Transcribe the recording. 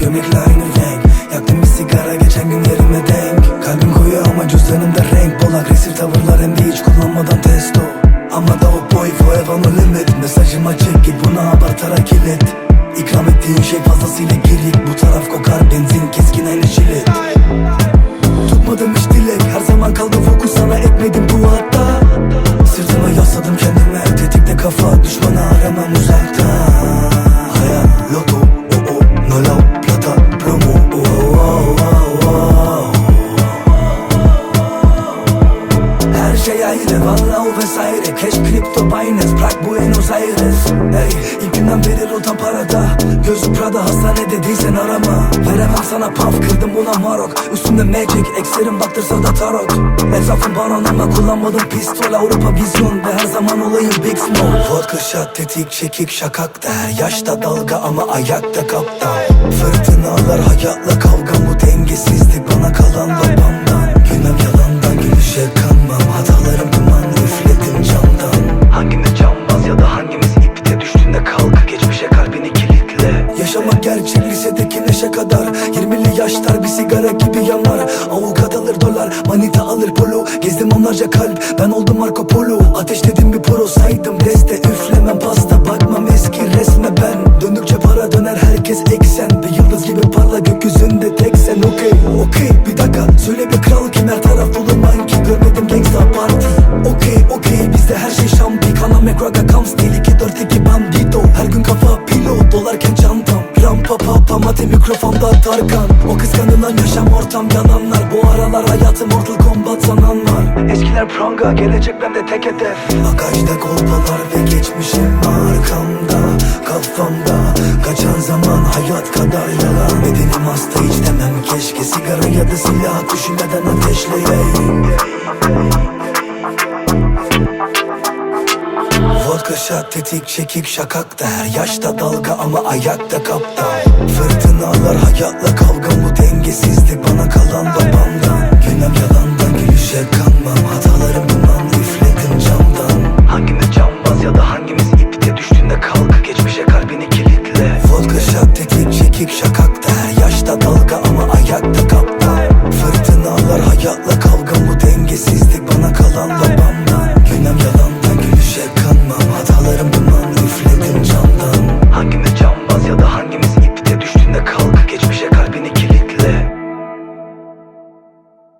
gömlekle aynı renk. Yaktım bir sigara geçen günlerime denk. Kalbim koyu ama cüzdanımda renk Bol. Agresif tavırlar hem de hiç kullanmadan testo. Ama da o boy forever no limit. Mesajım açık git buna abartarak ilet. İkram ettiğin şey fazlasıyla girik Bu taraf kokar benzin keskin aynı jilet Tutmadım hiç dilek Her zaman kaldım fokus sana etmedim bu o vesaire. Cash kripto Binance Prag Buenos Aires. Ey ilk günden beri rotam parada. Gözü Prada hastanede değilsen arama. Veremem sana paf kırdım buna marok. Üstümde magic Ekserim baktırsa da tarot. Etrafım baron ama kullanmadım pistol Avrupa vizyon ve her zaman olayım big smoke Vodka shot tetik çekik şakak der Yaşta dalga ama ayakta kaptan Fırtınalar hayatla kavgam Bu dengesizlik? Bana kalan babamdan Gezdim onlarca kalp. Ben oldum Marco Polo. Ateşledim bir poro saydım. Deste Üflemem pasta bakmam. Eski resme ben. Döndükçe para döner herkes eksen. Bir yıldız gibi parla gökyüzünde tek sen. Okey Okey bir dakika. Söyle bir kral kim? Her taraf dolu manki. Görmedim gangsta party Okey okey bizde her şey şampi. Kana mekraga kam stil 2-4-2 bandito. Her gün kafa pilot dolarken çantam. Rampa papa mate mikrofonda Tarkan. O kıskanılan yaşam ortam yalanlar Bu aralar hayatım Mortal Kombat sananlar Eskiler pranga gelecek bende tek hedef. Bagajda kolpalar ve geçmişim arkamda Kafamda. Kaçan zaman hayat kadar yalan. Bedenim hasta hiç demem keşke. Sigara ya da silah düşünmeden ateşleyeyim. Vodka shot tetik çekik şakak der Yaşta dalga ama ayakta kaptan Fırtınalar hayatla